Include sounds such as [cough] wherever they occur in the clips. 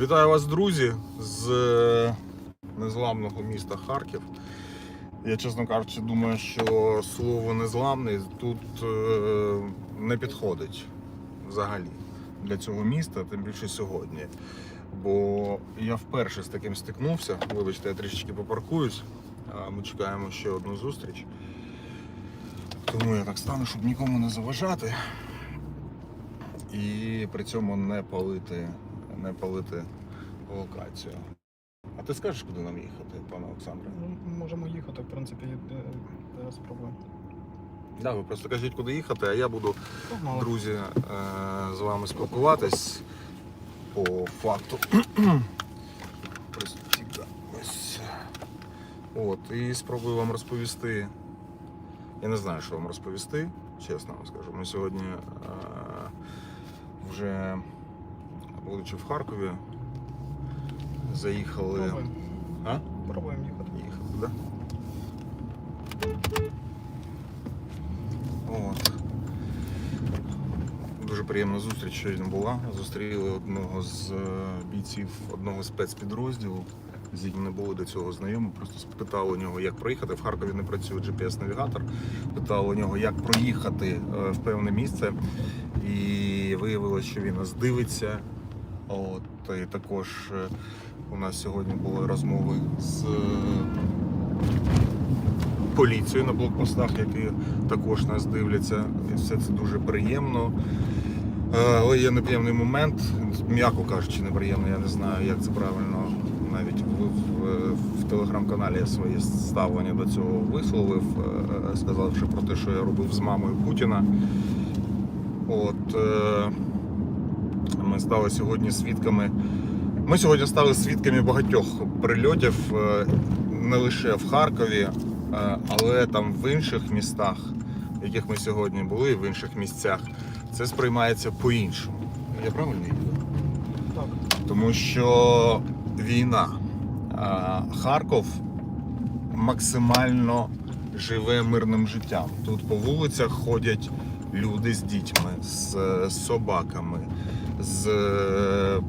Вітаю вас, друзі, з е, незламного міста Харків. Я, чесно кажучи, думаю, що слово незламний тут е, не підходить взагалі для цього міста, тим більше сьогодні. Бо я вперше з таким стикнувся. Вибачте, я трішечки попаркуюсь. Ми чекаємо ще одну зустріч. Тому я так стану, щоб нікому не заважати. І при цьому не палити, не палити локацію. А ти скажеш, куди нам їхати, пане Олександре? Ну, можемо їхати, в принципі, е, зараз спробуємо. Да, ви просто кажіть, куди їхати, а я буду, Погнали. друзі, е, з вами спілкуватись по факту. [clears throat] Ось. От, і спробую вам розповісти. Я не знаю, що вам розповісти, чесно вам скажу. Ми сьогодні е, вже, будучи в Харкові, заїхали. Пробуємо. А? Пробуємо їхати. Їхати, да? От. Дуже приємна зустріч щойно була. Зустріли одного з е, бійців одного спецпідрозділу, з яким не були до цього знайомі. Просто спитали у нього, як проїхати. В Харкові не працює GPS-навігатор. Питали у нього, як проїхати е, в певне місце. І виявилося, що він нас дивиться. От, і також е, у нас сьогодні були розмови з е, поліцією на блокпостах, які також нас дивляться. І все це дуже приємно. Е, Але є неприємний момент, м'яко кажучи, неприємний, я не знаю, як це правильно. Навіть в, в, телеграм-каналі я своє ставлення до цього висловив, сказавши про те, що я робив з мамою Путіна. От, ми стали сьогодні свідками. Ми сьогодні стали свідками багатьох прильотів е, не лише в Харкові, е, але там в інших містах, в яких ми сьогодні були, в інших місцях, це сприймається по-іншому. Я правильно їду? Так. Тому що війна. Харков максимально живе мирним життям. Тут по вулицях ходять люди з дітьми, з е, собаками, з е,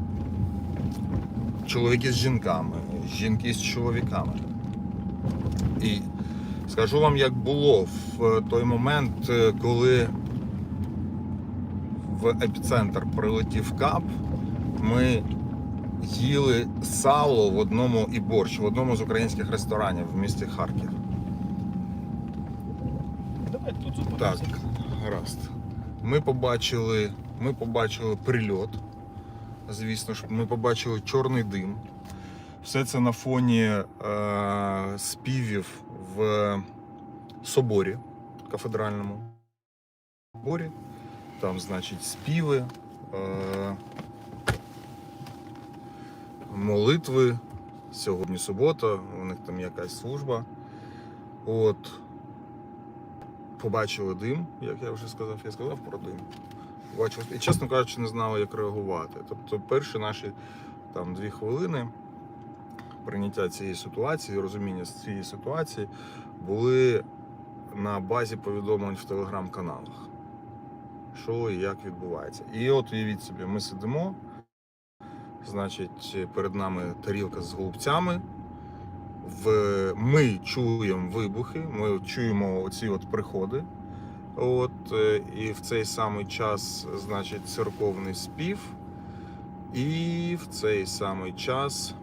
чоловіки з жінками, жінки з чоловіками. І скажу вам, як було в той момент, е, коли в епіцентр прилетів кап, ми їли сало в одному і борщ в одному з українських ресторанів в місті Харків. Давайте тут зупинимося. Так, гаразд. Ми побачили, ми побачили прильот. Звісно ж, ми побачили чорний дим. Все це на фоні е, співів в соборі кафедральному. Соборі. Там, значить, співи, е, молитви. Сьогодні субота, у них там якась служба. От побачили дим, як я вже сказав, я сказав про дим. Побачили, і чесно кажучи, не знали, як реагувати. Тобто, перші наші там дві хвилини прийняття цієї ситуації, розуміння цієї ситуації були на базі повідомлень в телеграм-каналах. Що і як відбувається. І от уявіть собі, ми сидимо, значить, перед нами тарілка з голубцями в, ми чуємо вибухи, ми чуємо оці от приходи. От, е, і в цей самий час, значить, церковний спів. І в цей самий час.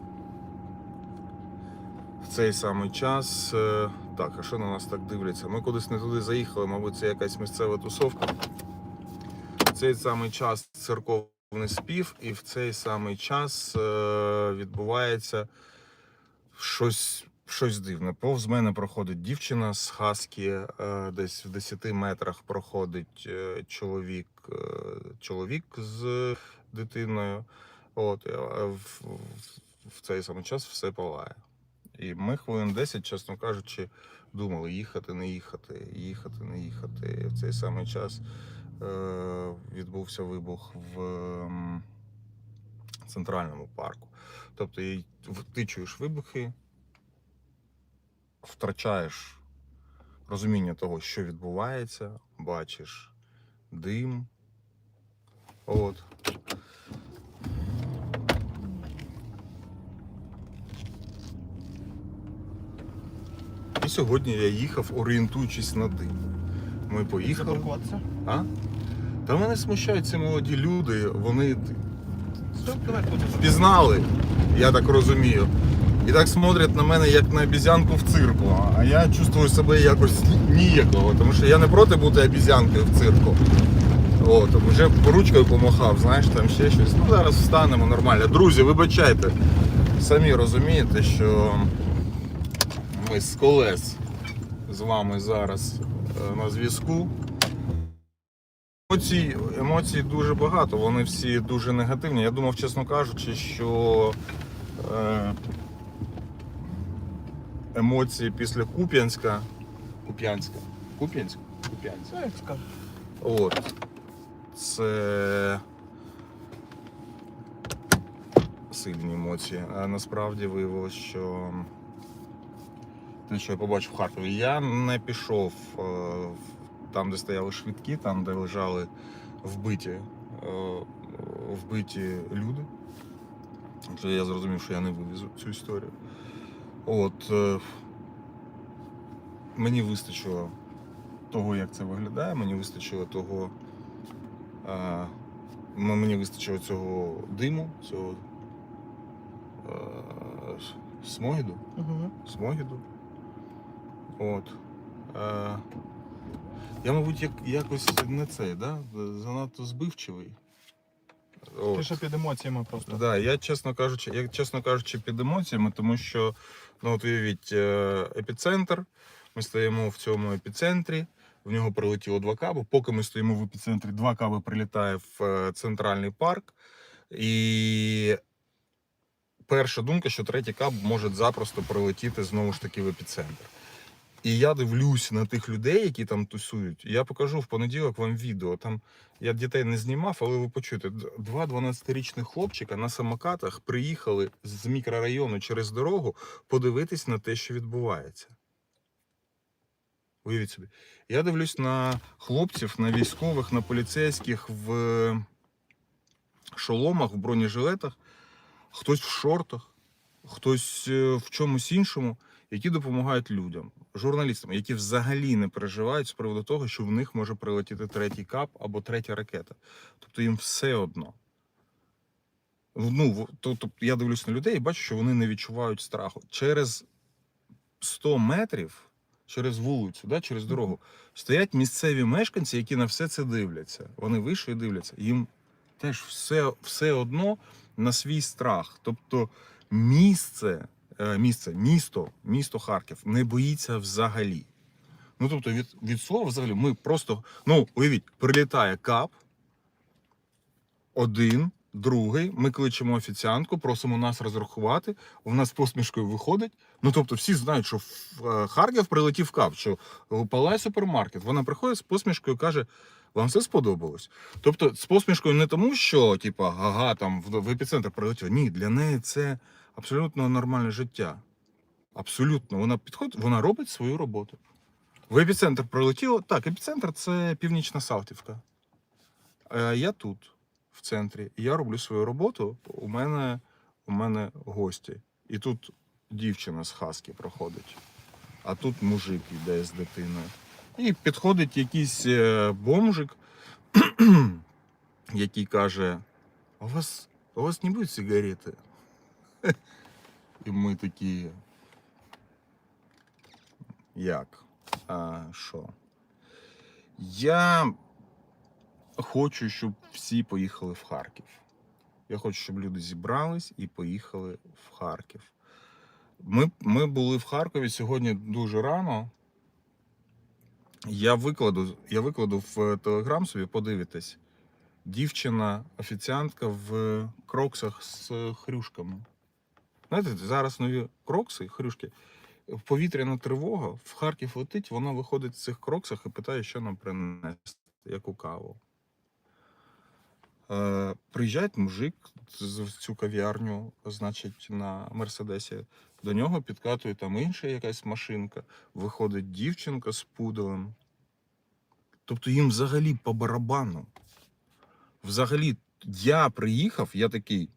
В цей самий час. е, Так, а що на нас так дивляться? Ми кудись не туди заїхали, мабуть, це якась місцева тусовка. В цей самий час церковний спів, і в цей самий час е, відбувається щось, щось дивне. Повз мене проходить дівчина з Хаскі, е, десь в 10 метрах проходить е, чоловік, е, чоловік з дитиною. От, в, в- цей самий час все палає. І ми хвилин 10, чесно кажучи, думали, їхати, не їхати, їхати, не їхати. І в цей самий час е, відбувся вибух в центральному парку. Тобто ти чуєш вибухи, втрачаєш розуміння того, що відбувається, бачиш дим. От. І сьогодні я їхав, орієнтуючись на дим. Ми поїхали. А? Та мене смущають ці молоді люди, вони Стоп, я так розумію. І так смотрять на мене як на обізянку в цирку. А я чувствую себе якось ніякого, тому що я не проти бути обізянкою в цирку. От, вже ручкою помахав, знаєш, там ще щось. Ну зараз встанемо нормально. Друзі, вибачайте. Самі розумієте, що ми з колес з вами зараз е, на зв'язку. Емоцій, емоцій дуже багато, вони всі дуже негативні. Я думав, чесно кажучи, що е, емоції після Куп'янська. Куп'янська. Куп'янська? Куп'янська. От. Це сильні емоції. А насправді виявилось, що те, що я побачив в Харкові, я не пішов там, де стояли швидкі, там, де лежали вбиті, вбиті люди. Вже я зрозумів, що я не вивезу цю історію. От. е, Мені вистачило того, як це виглядає, мені вистачило того. А, мені вистачило цього диму, цього а, смогіду. Угу. Смогіду. От. А, я, мабуть, як, якось не цей, да? занадто збивчивий. Ти ще під емоціями просто. Да, я чесно кажучи, я чесно кажучи, під емоціями, тому що ну от уявіть, е, епіцентр. Ми стоїмо в цьому епіцентрі. В нього прилетіло два каби. Поки ми стоїмо в епіцентрі, два каби прилітає в е, центральний парк. І перша думка, що третій каб може запросто прилетіти знову ж таки в епіцентр. І я дивлюсь на тих людей, які там тусують. Я покажу в понеділок вам відео. Там я дітей не знімав, але ви почуєте, два 12-річних хлопчика на самокатах приїхали з мікрорайону через дорогу подивитись на те, що відбувається. Уявіть собі. Я дивлюсь на хлопців, на військових, на поліцейських в шоломах, в бронежилетах, хтось в шортах, хтось е, в чомусь іншому, які допомагають людям, журналістам, які взагалі не переживають з приводу того, що в них може прилетіти третій кап або третя ракета. Тобто їм все одно. Ну, то- тобто я дивлюсь на людей і бачу, що вони не відчувають страху. Через 100 метрів, через вулицю, да, через дорогу, стоять місцеві мешканці, які на все це дивляться. Вони вийшли і дивляться. Їм теж все, все одно на свій страх. Тобто місце, місце, місто, місто Харків не боїться взагалі. Ну, тобто, від, від слова взагалі, ми просто, ну, уявіть, прилітає кап, один, другий, ми кличемо офіціантку, просимо нас розрахувати, вона з посмішкою виходить. Ну, тобто, всі знають, що в е, Харків прилетів кап, що Палай супермаркет. Вона приходить з посмішкою каже: вам все сподобалось. Тобто, з посмішкою не тому, що, типа, ага, там в епіцентр прилетів. Ні, для неї це абсолютно нормальне життя. Абсолютно. Вона підходить, вона робить свою роботу. В епіцентр прилетіло. Так, епіцентр це північна Салтівка. Е, я тут, в центрі. і Я роблю свою роботу. У мене, у мене гості. І тут дівчина з хаски проходить. А тут мужик йде з дитиною. І підходить якийсь е, бомжик, [clears throat] який каже: у вас, у вас не будуть сигарети? І ми такі. Як? А, що? Я хочу, щоб всі поїхали в Харків. Я хочу, щоб люди зібрались і поїхали в Харків. Ми, ми були в Харкові сьогодні дуже рано. Я викладу, я викладу в Телеграм собі, подивитесь. Дівчина, офіціантка в кроксах з хрюшками. Знаєте, зараз нові крокси, хрюшки. Повітряна тривога, в Харків летить, вона виходить з цих кроксах і питає, що нам принести, яку каву. Е, приїжджає мужик в цю кав'ярню, значить, на Мерседесі. До нього підкатує там інша якась машинка, виходить дівчинка з пуделем. Тобто їм взагалі по барабану. Взагалі, я приїхав, я такий.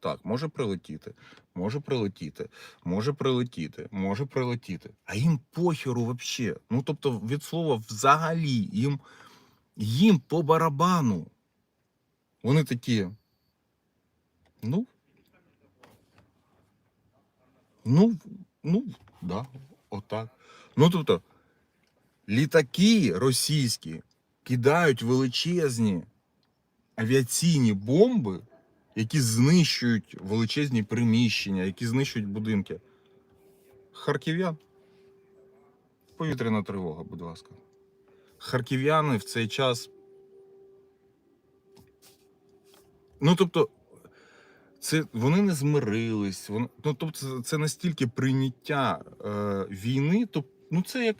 Так, може прилетіти, може прилетіти, може прилетіти, може прилетіти. А їм похеру вообще. Ну тобто, від слова взагалі, їм, їм по барабану. Вони такі. Ну. Ну, ну, да, отак. Ну, тобто, літаки російські кидають величезні авіаційні бомби, які знищують величезні приміщення, які знищують будинки. Харків'ян. Повітряна тривога, будь ласка. Харків'яни в цей час. Ну, тобто, це вони не змирились. Вони, ну, тобто, це, настільки прийняття е, війни. Тобто, ну, це як.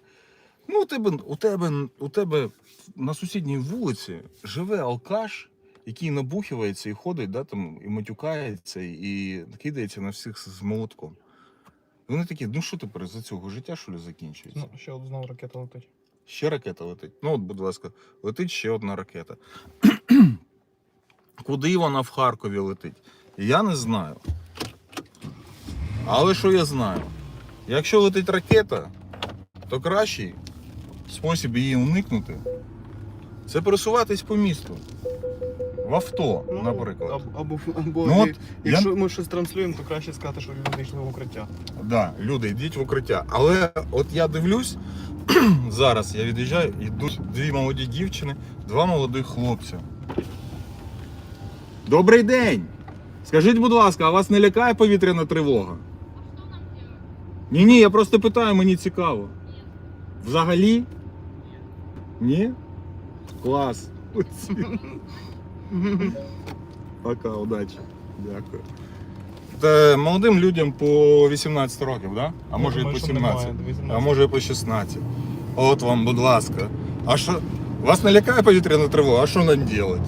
Ну, у тебе, у, тебе, у тебе на сусідній вулиці живе алкаш, який набухивається і ходить, да, там, і матюкається, і кидається на всіх з молотком. Вони такі, ну що тепер за цього життя, що ли, закінчується? Ну, ще от знову ракета летить. Ще ракета летить. Ну, от, будь ласка, летить ще одна ракета. [clears throat] Куди вона в Харкові летить? Я не знаю. Але що я знаю? Якщо летить ракета, то кращий спосіб її уникнути це пересуватись по місту. В авто, наприклад. Або, або Ну, от якщо ми щось транслюємо, то краще сказати, що люди йшли в укриття. Да, люди, йдіть в укриття. Але от я дивлюсь, [clears throat] зараз я від'їжджаю, йдуть дві молоді дівчини, два молодих хлопця. Добрий день! Скажіть, будь ласка, а вас не лякає повітряна тривога? Ні, ні, я просто питаю, мені цікаво. Взагалі? Ні? Клас. [laughs] [laughs] Пока, удачі. Дякую. Та молодим людям по 18 років, да? А може і по 17. А може і по 16. От вам, будь ласка. А що? Вас не лякає повітряна тривога? А що нам робити?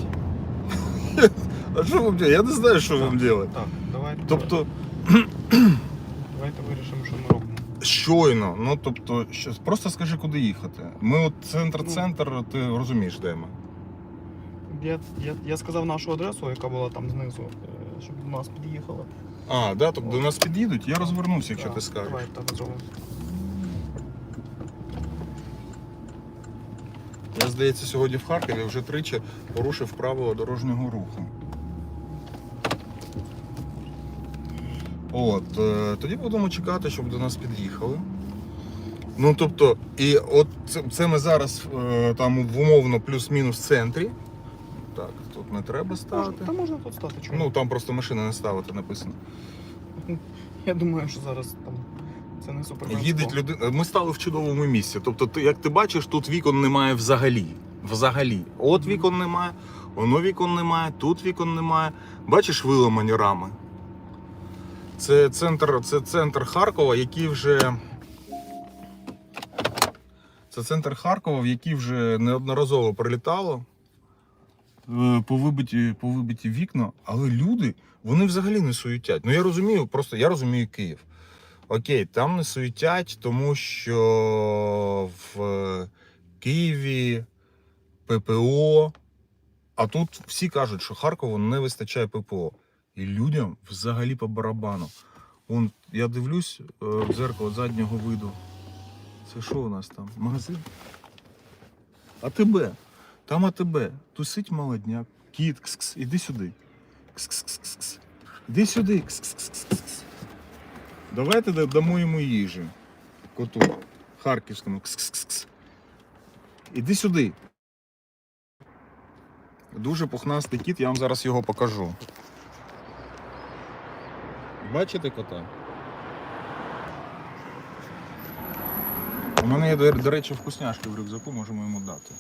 [laughs] А що вам робити? Я не знаю, що вам робити. Так, давайте, Тобто, [clears throat] давайте вирішимо, що ми робимо. щойно, ну тобто, щось, просто скажи, куди їхати. Ми от центр-центр, ти розумієш, де ми. Я, я, я сказав нашу адресу, яка була там знизу, е, щоб до нас під'їхали. А, да, тобто до нас під'їдуть, я розвернуся, якщо Так, ти скажеш. Давай так зробимо. Я, здається, сьогодні в Харкові вже тричі порушив правила дорожнього руху. От, е, тоді будемо чекати, щоб до нас під'їхали. Ну, тобто, і от це, це ми зараз е, там в умовно плюс-мінус центрі. Так, тут не треба Можна, ставити. та можна тут стати чому? Ну, там просто машина не ставити написано. Я думаю, що зараз там це не супер. Їдеть людина. Ми стали в чудовому місці. Тобто, ти, як ти бачиш, тут вікон немає взагалі. Взагалі. От вікон немає, воно вікон немає, тут вікон немає. Бачиш виламані рами. Це центр, це центр Харкова, який вже. Це центр Харкова, в який вже неодноразово прилітало. Е, По вибиті, вікна, але люди, вони взагалі не суетять. Ну я розумію, просто я розумію Київ. Окей, там не суетять, тому що в е, Києві ППО. А тут всі кажуть, що Харкову не вистачає ППО. І людям взагалі по барабану. Вон, я дивлюсь е, в дзеркало заднього виду. Це що у нас там? Магазин? АТБ. Там АТБ. Тусить молодняк. Кіт, кс-кс, іди сюди. Кс-кс-кс-кс. Іди сюди. Кс-кс-кс-кс. Давайте да- дамо йому їжі. Коту. Харківському. Кс-кс-кс. Іди сюди. Дуже пухнастий кіт, я вам зараз його покажу. Бачите кота? У мене є, до речі, вкусняшки в рюкзаку, можемо йому дати.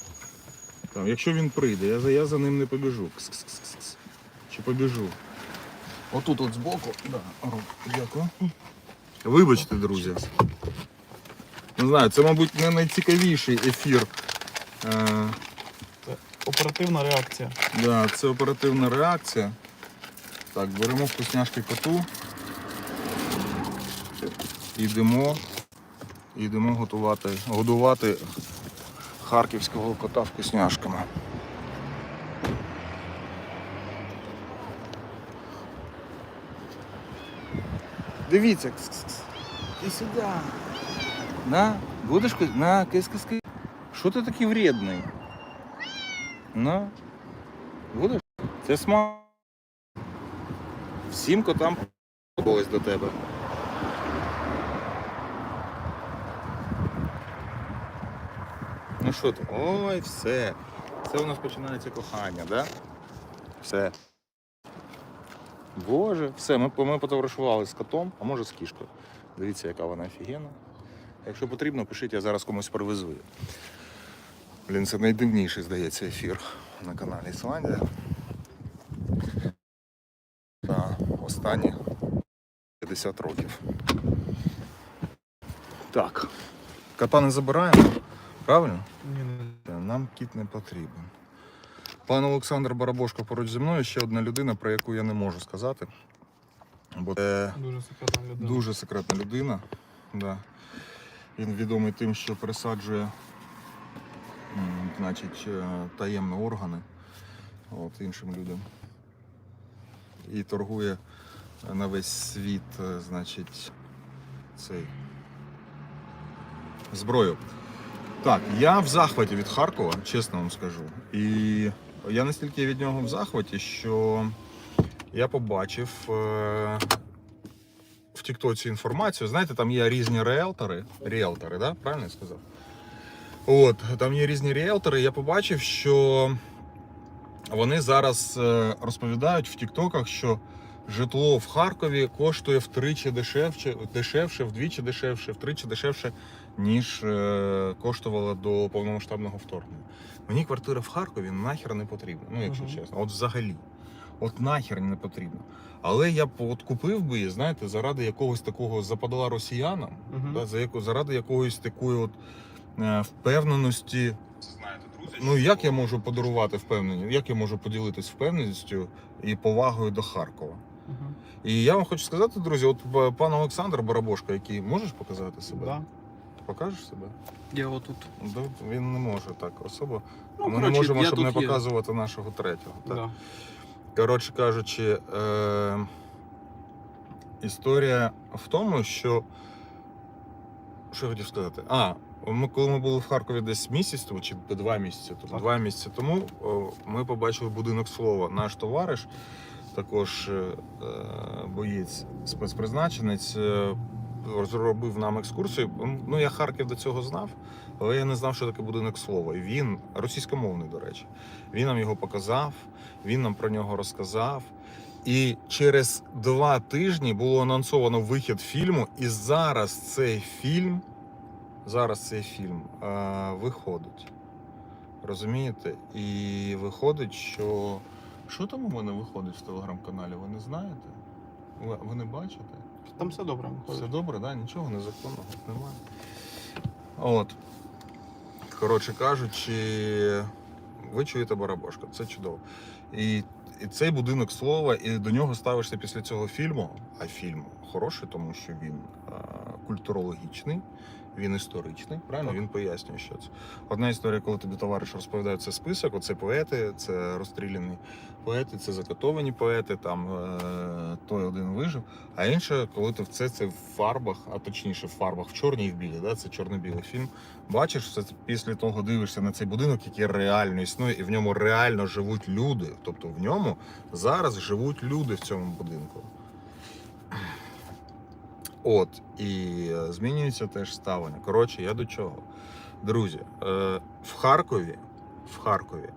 Там, якщо він прийде, я, за- я за ним не побіжу. Кс-кс-кс-кс. Чи побіжу? Отут от збоку. Да, дякую. Вибачте, друзі. Не знаю, це, мабуть, не найцікавіший ефір. Е, Оперативна реакція. да, це оперативна реакція. Так, беремо вкусняшки коту. Йдемо. Йдемо готувати, годувати харківського кота вкусняшками. Дивіться. І сюди. На, будеш на, кис кис кис Що ти такий вредний? На. Будеш? Це смак. Всім котам подобалось до тебе. Ну що ти? Ой, все. Це у нас починається кохання, да? Все. Боже, все, ми, ми потоваришували з котом, а може з кішкою. Дивіться, яка вона офігенна. Якщо потрібно, пишіть, я зараз комусь привезу. Блін, це найдивніший, здається, ефір на каналі Ісландія. За останні 50 років. Так. Кота не забираємо, правильно? Ні, ні. Та Нам кіт не потрібен. Пан Олександр Барабошко поруч зі мною ще одна людина, про яку я не можу сказати. Бо це Дуже секретна людина. дуже секретна людина. Да. Він відомий тим, що пересаджує значить, е, таємні органи от, іншим людям. І торгує на весь світ, е, значить, цей зброю. Так, я в захваті від Харкова, чесно вам скажу. І я настільки від нього в захваті, що я побачив е, в Тіктоці інформацію. Знаєте, там є різні реелтори. Ріелтори, да? правильно я сказав? От, там є різні ріелтори. Я побачив, що вони зараз е, розповідають в Тіктоках, що житло в Харкові коштує втричі дешевше, дешевше, вдвічі дешевше, втричі дешевше, ніж е, коштувало до повномасштабного вторгнення. Мені квартира в Харкові нахер не потрібна. Ну, якщо Мгм. чесно, от взагалі. От нахер не потрібно. Але я б от купив би її, знаєте, заради якогось такого западала росіянам, Мгм. да, за яку, заради якоїсь такої от е, впевненості. Знаєте, друзі, Ну як я можу подарувати впевненість? Як я можу поділитись впевненістю і повагою до Харкова? Мгм. І я вам хочу сказати, друзі, от е, пан Олександр Барабошко, який можеш показати себе? Да. Покажеш себе? Я отут. Да, Він не може так особо. Ну, Ми коротше, не можемо, я щоб тут не є. показувати нашого третього. Так. Да. Коротше кажучи, е- історія в тому, що. Що я хотів сказати? А, ми, коли ми були в Харкові десь місяць тому, чи два місяці тому, Так. два місяці тому, о, ми побачили будинок слова. Наш товариш, також е, е, боєць, спецпризначенець, е, зробив нам екскурсію. Ну, я Харків до цього знав, але я не знав, що таке будинок слова. І він російськомовний, до речі. Він нам його показав, він нам про нього розказав. І через два тижні було анонсовано вихід фільму, і зараз цей фільм, зараз цей фільм е, виходить. Розумієте? І виходить, що. Що там у мене виходить в телеграм-каналі? Ви не знаєте? Ви, ви не бачите? Там все добре. Все добре, да? нічого незаконного немає. От. Коротше кажучи, ви чуєте барабошка, це чудово. І, і цей будинок слова, і до нього ставишся після цього фільму. А фільм хороший, тому що він а, культурологічний, він історичний, правильно? Так. Він пояснює, що це. Одна історія, коли тобі товариш розповідає це список, оце поети, це розстріляні поети, це закатовані поети, там е, той один вижив. А інше, коли ти в це, це в фарбах, а точніше в фарбах, в чорній і в білій, да? це чорно-білий фільм. Бачиш, це після того дивишся на цей будинок, який реально існує, і в ньому реально живуть люди. Тобто в ньому зараз живуть люди в цьому будинку. От, і е, змінюється теж ставлення. Коротше, я до чого? Друзі, е, в Харкові, в Харкові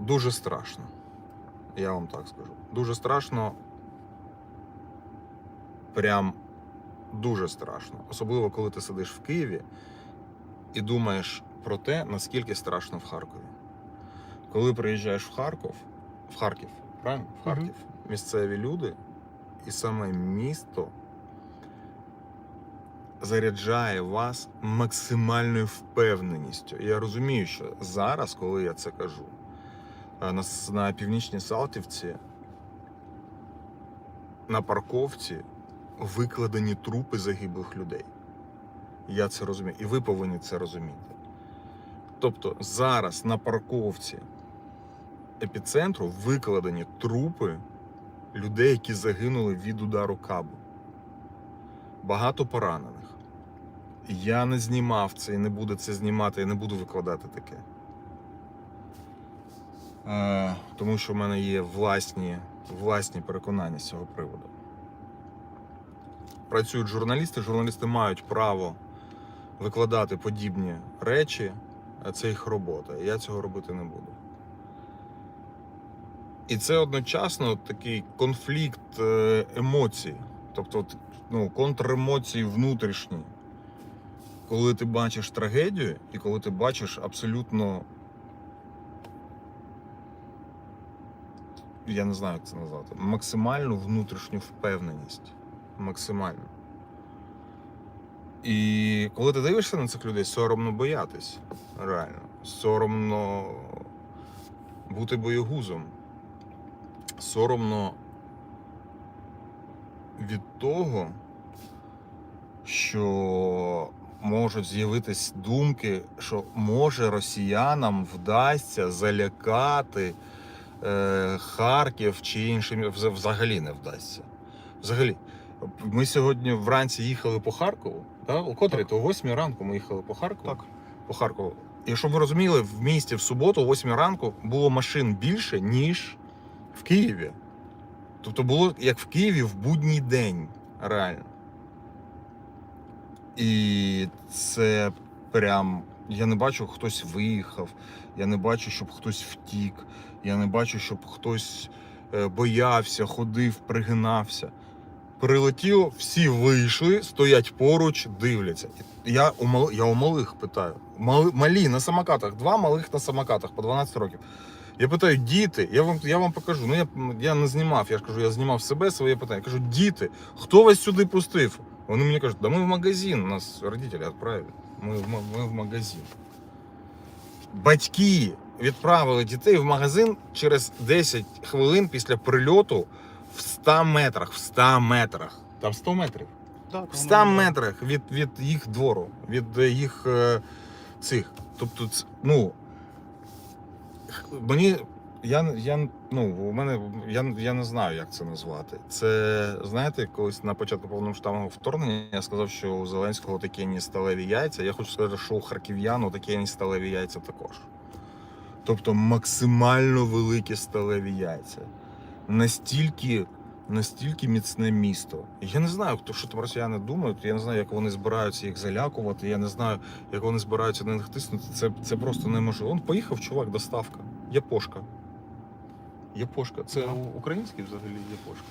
дуже страшно. Я вам так скажу. Дуже страшно. Прям дуже страшно. Особливо, коли ти сидиш в Києві і думаєш про те, наскільки страшно в Харкові. Коли приїжджаєш в Харків, в Харків, правильно? В. Харків, місцеві люди, і саме місто заряджає вас максимальною впевненістю. Я розумію, що зараз, коли я це кажу, на, на північній Салтівці на парковці викладені трупи загиблих людей. Я це розумію. І ви повинні це розуміти. Тобто зараз на парковці епіцентру викладені трупи людей, які загинули від удару кабу. багато поранених. Я не знімав це і не буду це знімати, і не буду викладати таке. Е, тому що в мене є власні, власні переконання з цього приводу. Працюють журналісти, журналісти мають право викладати подібні речі, а це їх робота. Я цього робити не буду. І це одночасно такий конфлікт е, емоцій, тобто ну, контремоції внутрішні, коли ти бачиш трагедію і коли ти бачиш абсолютно. Я не знаю, як це назвати. Максимальну внутрішню впевненість. Максимально. І коли ти дивишся на цих людей, соромно боятись. Реально. Соромно бути боєгузом. Соромно від того, що можуть з'явитись думки, що може росіянам вдасться залякати е, Харків чи іншим взагалі не вдасться. Взагалі. Ми сьогодні вранці їхали по Харкову. Да? О котрій? То о 8 ранку ми їхали по Харкову. Так. По Харкову. І щоб ви розуміли, в місті в суботу, о 8 ранку, було машин більше, ніж в Києві. Тобто було як в Києві в будній день, реально. І це прям. Я не бачу, хтось виїхав, я не бачу, щоб хтось втік, я не бачу, щоб хтось е, боявся, ходив, пригинався. Прилетіло, всі вийшли, стоять поруч, дивляться. Я у, мал... я у малих питаю. Мали... Малі на самокатах, два малих на самокатах по 12 років. Я питаю, діти, я вам, я вам покажу. Ну я, я не знімав, я ж кажу, я знімав себе своє питання. Я кажу, діти, хто вас сюди пустив? Вони мені кажуть, да ми в магазин, нас родителі відправили. Ми, ми в магазин. Батьки відправили дітей в магазин через 10 хвилин після прильоту в 100 метрах. В 100 метрах. Там 100 метрів. Да, В 100 воно- метрах від, від їх двору, від е, їх е, цих. Тобто, ну. Мені. Я, я, ну, у мене, я, я не знаю, як це назвати. Це, знаєте, колись на початку повномасштабного вторгнення я сказав, що у Зеленського такі ні сталеві яйця. Я хочу сказати, що у харків'ян такі ні сталеві яйця також. Тобто максимально великі сталеві яйця. Настільки настільки міцне місто. Я не знаю, хто що там росіяни думають. Я не знаю, як вони збираються їх залякувати. Я не знаю, як вони збираються на них тиснути. Це, це просто неможливо. Он поїхав чувак, доставка. Япошка. Япошка. Це український взагалі Япошка.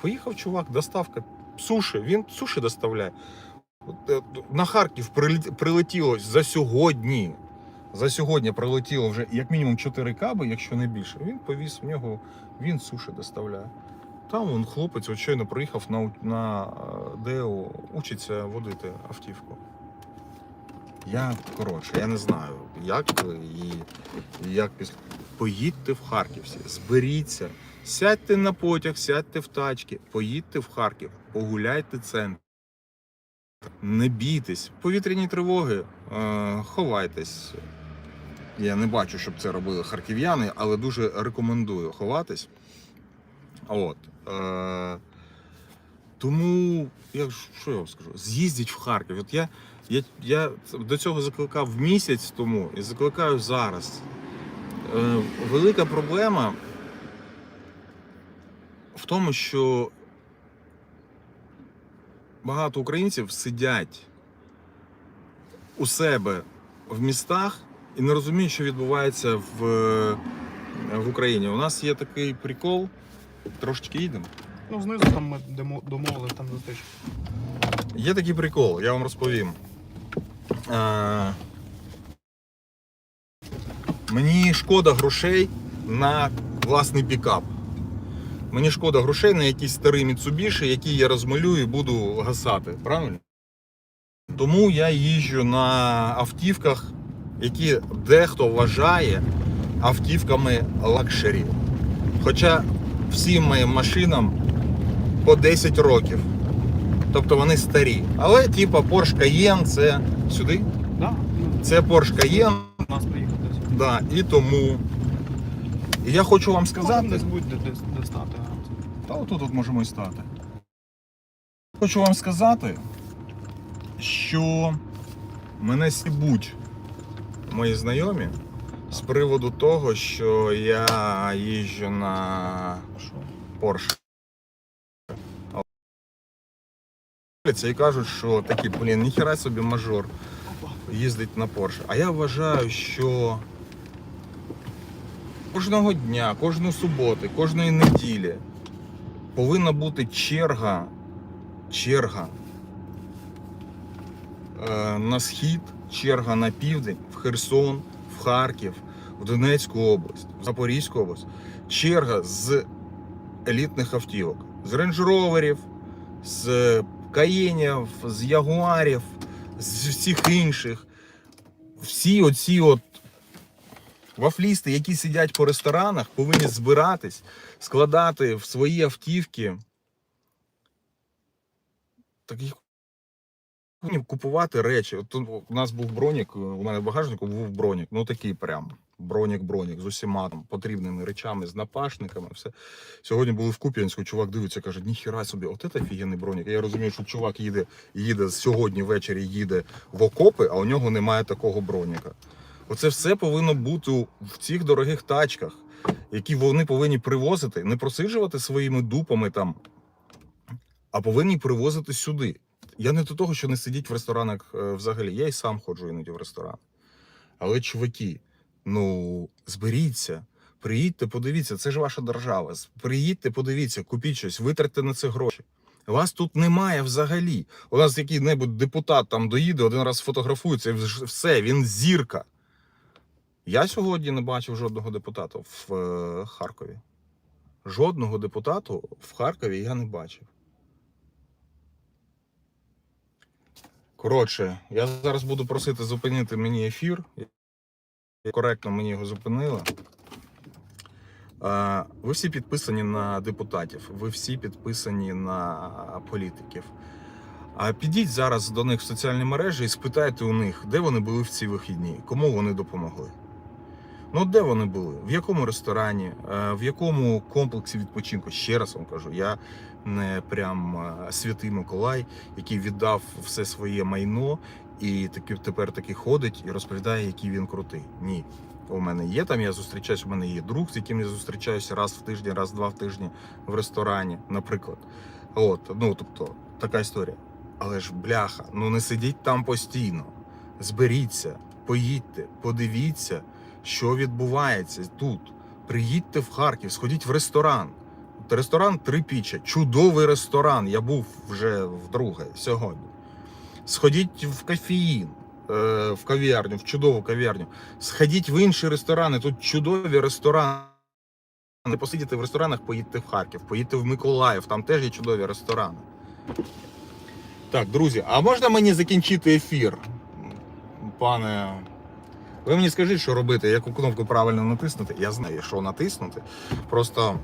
Поїхав чувак, доставка. Суші. Він суші доставляє. Е, На Харків прилетіло за сьогодні. За сьогодні прилетіло вже як мінімум 4 каби, якщо не більше. Він повіз в нього, він суші доставляє. Там он хлопець щойно приїхав на, на е, ДЕО, учиться водити автівку. Я коротше, я не знаю, як і, і як після. Поїдьте в Харків зберіться, сядьте на потяг, сядьте в тачки, поїдьте в Харків, погуляйте центр. Не бійтесь, повітряні тривоги, е, ховайтесь. Я не бачу, щоб це робили харків'яни, але дуже рекомендую ховатись. От. Е, тому, я що я вам скажу? З'їздіть в Харків. От я, я, я до цього закликав місяць тому і закликаю зараз. Е, велика проблема в тому, що багато українців сидять у себе в містах і не розуміють, що відбувається в, в Україні. У нас є такий прикол. Трошечки їдемо. Ну, знизу там ми домовились там зустріч. Є такий прикол, я вам розповім. Е, мені шкода грошей на власний пікап. Мені шкода грошей на якийсь старий Mitsubishi, який я розмалюю і буду гасати. Правильно? Тому я їжджу на автівках, які дехто вважає автівками лакшері. Хоча всім моїм машинам по 10 років. Тобто вони старі. Але типа Porsche Cayenne це сюди. Да? Це Porsche Cayenne, у нас приїхав десь. да, і тому. І я хочу вам сказати. десь будь де, де, стати. Та отут от можемо і стати. Хочу вам сказати, що мене сібуть мої знайомі з приводу того, що я їжджу на? Porsche. І кажуть, що такі, блін, ніхера собі мажор їздить на Porsche. А я вважаю, що кожного дня, кожної суботи, кожної неділі повинна бути черга, черга е, на схід, черга на південь, в Херсон, в Харків, в Донецьку область, в Запорізьку область. Черга з елітних автівок, з рейндж-роверів, з каєнів, з ягуарів, з всіх інших. Всі оці от вафлісти, які сидять по ресторанах, повинні збиратись, складати в свої автівки. Так повинні купувати речі. От у нас був бронік, у мене в багажнику був бронік, ну такий прям. Бронік-бронік з усіма там потрібними речами, з напашниками, все. Сьогодні були в Куп'янську, чувак дивиться, каже, ніхіра собі, от це офігенний бронік. Я розумію, що чувак їде, їде сьогодні ввечері їде в окопи, а у нього немає такого броніка. Оце все повинно бути в цих дорогих тачках, які вони повинні привозити, не просиджувати своїми дупами там, а повинні привозити сюди. Я не до того, що не сидіть в ресторанах е, взагалі. Я і сам ходжу іноді в ресторан. Але, чуваки, ну зберіться, приїдьте, подивіться, це ж ваша держава. Приїдьте, подивіться, купіть щось, витратьте на це гроші. Вас тут немає взагалі. У нас який-небудь депутат там доїде, один раз сфотографується, і все, він зірка. Я сьогодні не бачив жодного депутата в е, Харкові. Жодного депутату в Харкові я не бачив. Коротше, я зараз буду просити зупинити мені ефір. Коректно мені його зупинили. Ви всі підписані на депутатів, ви всі підписані на політиків. А підіть зараз до них в соціальні мережі і спитайте у них, де вони були в ці вихідні, кому вони допомогли. Ну, де вони були? В якому ресторані, в якому комплексі відпочинку? Ще раз вам кажу, я не прям святий Миколай, який віддав все своє майно і таки тепер таки ходить і розповідає, який він крутий. Ні. У мене є там, я зустрічаюсь, у мене є друг, з яким я зустрічаюся раз в тиждень, раз два в тижні в ресторані, наприклад. От, ну тобто, така історія. Але ж бляха, ну не сидіть там постійно. Зберіться, поїдьте, подивіться, що відбувається тут. Приїдьте в Харків, сходіть в ресторан. Ресторан Три піча. Чудовий ресторан. Я був вже вдруге сьогодні. Сходіть в кофеїн, е, в кав'ярню, в чудову кав'ярню. Сходіть в інші ресторани. Тут чудові ресторани. Не посидіти в ресторанах, поїдьте в Харків, поїдьте в Миколаїв, там теж є чудові ресторани. Так, друзі, а можна мені закінчити ефір? Пане. Ви мені скажіть, що робити, яку кнопку правильно натиснути. Я знаю, що натиснути. Просто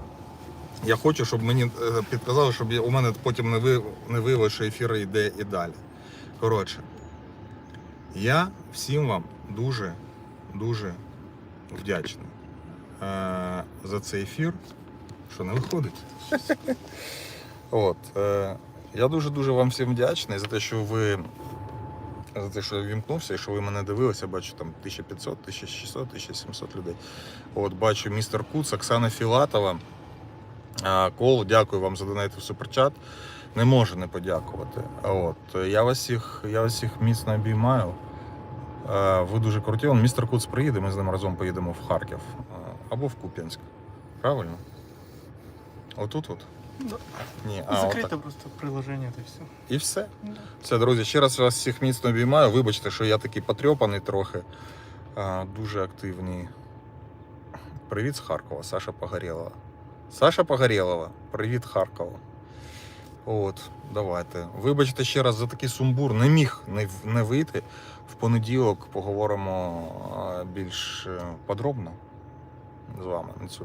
я хочу, щоб мені е, підказали, щоб у мене потім не, ви, не виявилося, що ефір йде і далі. Коротше, я всім вам дуже, дуже вдячний е, за цей ефір. Що не виходить? [laughs] От, е, я дуже-дуже вам всім вдячний за те, що ви за те, що вімкнувся і що ви мене дивилися. Бачу там 1500, 1600, 1700 людей. От, бачу містер Куц, Оксана Філатова. А, Кол, дякую вам за донейти в суперчат. Не можу не подякувати. От, я вас всіх, я вас всіх міцно обіймаю. Е, Ви дуже круті. Он містер Куц приїде, ми з ним разом поїдемо в Харків е, або в Куп'янськ. Правильно? Отут от? Да. Ні, а, Закрите отак. просто приложення, та все. І все. Да. Все, друзі, ще раз вас всіх міцно обіймаю. Вибачте, що я такий потрьопаний трохи. А, дуже активний. Привіт з Харкова, Саша Погорєлова. Саша Погорєлова, привіт Харкова. От, давайте. Вибачте ще раз за такий сумбур. Не міг не, не вийти. В понеділок поговоримо більш е, подробно з вами на цю